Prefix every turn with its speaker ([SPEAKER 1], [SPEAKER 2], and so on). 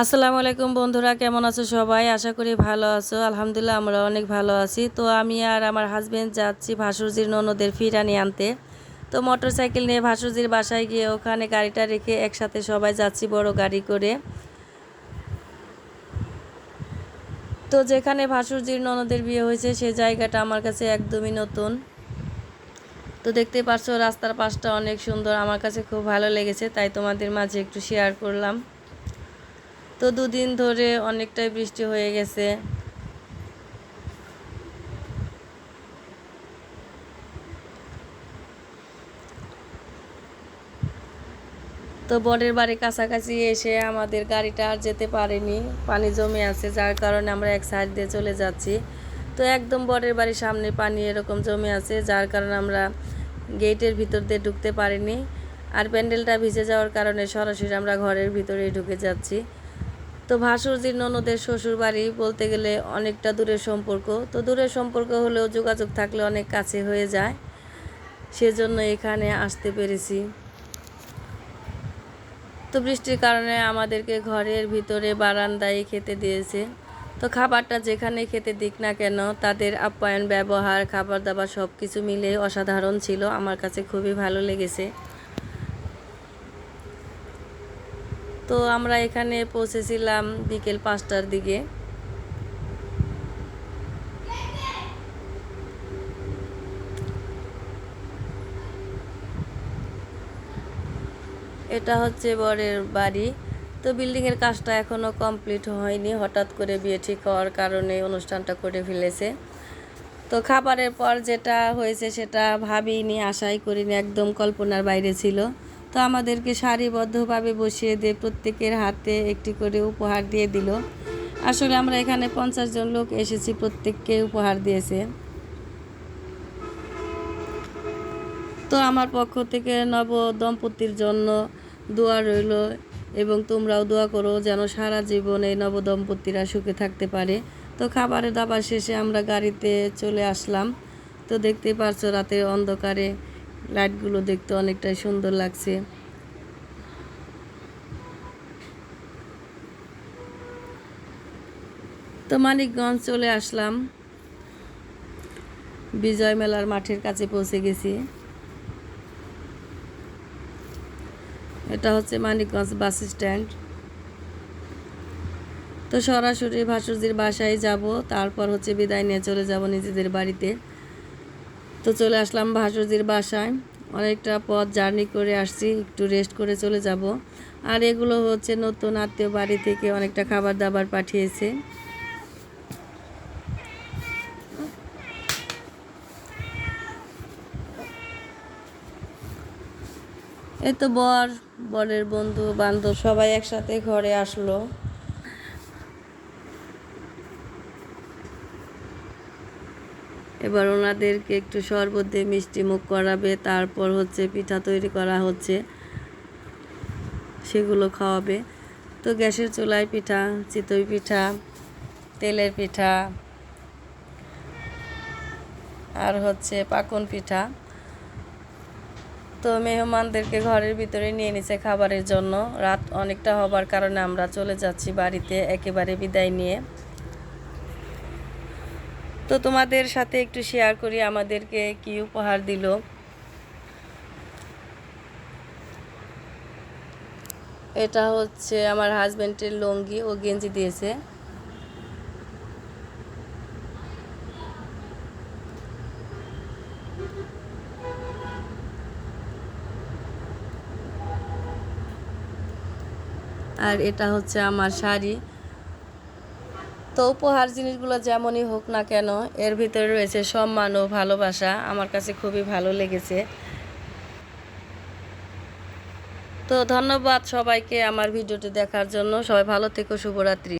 [SPEAKER 1] আসসালামু আলাইকুম বন্ধুরা, কেমন আছো সবাই? আশা করি ভালো আছো। আলহামদুলিল্লাহ, আমরা অনেক ভালো আছি। তো আমি আর আমার হাজব্যান্ড যাচ্ছি ভাসুরজির ননদের ফিরানি আনতে। তো মোটর সাইকেল নিয়ে ভাসুরজির বাসায় গিয়ে ওখানে গাড়িটা রেখে একসাথে সবাই যাচ্ছি বড় গাড়ি করে। তো যেখানে ভাসুরজির ননদের বিয়ে হয়েছে, সে জায়গাটা আমার কাছে একদমই নতুন। তো দেখতে পাচ্ছ, রাস্তার পাশটা অনেক সুন্দর। আমার কাছে খুব ভালো লেগেছে, তাই তোমাদের মাঝে একটু শেয়ার করলাম। তো দুদিন ধরে অনেকটাই বৃষ্টি হয়ে গেছে। তো বরের বাড়ি কাছাকাছি এসে আমাদের গাড়িটা আর যেতে পারেনি, পানি জমে আছে, যার কারণে আমরা এক সাইড দিয়ে চলে যাচ্ছি। তো একদম বরের বাড়ির সামনে পানি এরকম জমে আছে, যার কারণে আমরা গেটের ভিতর দিয়ে ঢুকতে পারিনি। আর প্যান্ডেলটা ভিজে যাওয়ার কারণে সরাসরি আমরা ঘরের ভিতরেই ঢুকে যাচ্ছি। তো ভাসুরজির ননদের শ্বশুর বাড়ি বলতে গেলে অনেকটা দূরের সম্পর্ক। তো দূরের সম্পর্ক হলেও যোগাযোগ থাকলে অনেক কাছে হয়ে যায়। সেজন্য এখানে আসতে পেরেছি। তো বৃষ্টির কারণে আমাদেরকে ঘরের ভিতরে বারান্দায় খেতে দিয়েছে। তো খাবারটা যেখানে খেতে দিক না কেন তাদের আপ্যায়ন, ব্যবহার খাবার দাবার সব কিছু মিলে অসাধারণ ছিল। আমার কাছে খুবই ভালো লেগেছে। তো আমরা এখানে পৌঁছেছিলাম বিকেল পাঁচটার দিকে। এটা হচ্ছে বরের বাড়ি। তো বিল্ডিংয়ের কাজটা এখনও কমপ্লিট হয়নি, হঠাৎ করে বিয়ে ঠিক হওয়ার কারণে অনুষ্ঠানটা করে ফেলেছে। তো খাবারের পর যেটা হয়েছে সেটা ভাবিনি, আশাই করিনি, একদম কল্পনার বাইরে ছিল। তো আমাদেরকে সারিবদ্ধভাবে বসিয়ে দিয়ে প্রত্যেকের হাতে একটি করে উপহার দিয়ে দিল। আসলে আমরা এখানে পঞ্চাশ জন লোক এসেছি, প্রত্যেককে উপহার দিয়েছে। তো আমার পক্ষ থেকে নব দম্পতির জন্য দোয়া রইল এবং তোমরাও দোয়া করো যেন সারা জীবন নবদম্পতিরা সুখে থাকতে পারে। তো খাবারের দাবার শেষে আমরা গাড়িতে চলে আসলাম। তো দেখতে পারছ রাতের অন্ধকারে লাইটগুলো দেখতে অনেকটাই সুন্দর লাগছে। তো মানিকগঞ্জ চলে আসলাম। বিজয় মেলার মাঠের কাছে পৌঁছে গেছি। এটা হচ্ছে মানিকগঞ্জ বাস স্ট্যান্ড। তো সরাসরি ভাসুরজির বাসায় যাব, তারপর হচ্ছে বিদায় নিয়ে চলে যাব নিজেদের বাড়িতে। তো চলে আসলাম ভাসুরজির বাসায়। অনেকটা পথ জার্নি করে আসছি, একটু রেস্ট করে চলে যাব। আর এগুলো হচ্ছে নতুন আত্মীয় বাড়ি থেকে অনেকটা খাবার দাবার পাঠিয়েছে। এই তো বর, বরের বন্ধু বান্ধব সবাই একসাথে ঘরে আসলো। এবার ওনাদেরকে একটু শরবত দিয়ে মিষ্টি মুখ করাবে, তারপর হচ্ছে পিঠা তৈরি করা হচ্ছে, সেগুলো খাওয়াবে। তো গ্যাসের চুলায় পিঠা, চিতই পিঠা, তেলের পিঠা, আর হচ্ছে পাকন পিঠা। তো মেহমানদেরকে ঘরের ভিতরে নিয়ে নিছে খাবারের জন্য। রাত অনেকটা হবার কারণে আমরা চলে যাচ্ছি বাড়িতে, একেবারে বিদায় নিয়ে। তো তোমাদের সাথে একটু শেয়ার করি, আমাদেরকে কি উপহার দিল। এটা হচ্ছে আমার হাজব্যান্ডের লুঙ্গি, ও গেঞ্জি দিয়েছে। আর এটা হচ্ছে আমার শাড়ি। তো উপহার জিনিসগুলো যেমনই হোক না কেন, এর ভিতরে রয়েছে সম্মান ও ভালোবাসা। আমার কাছে খুবই ভালো লেগেছে। তো ধন্যবাদ সবাইকে আমার ভিডিওটি দেখার জন্য। সবাই ভালো থেকো, শুভরাত্রি।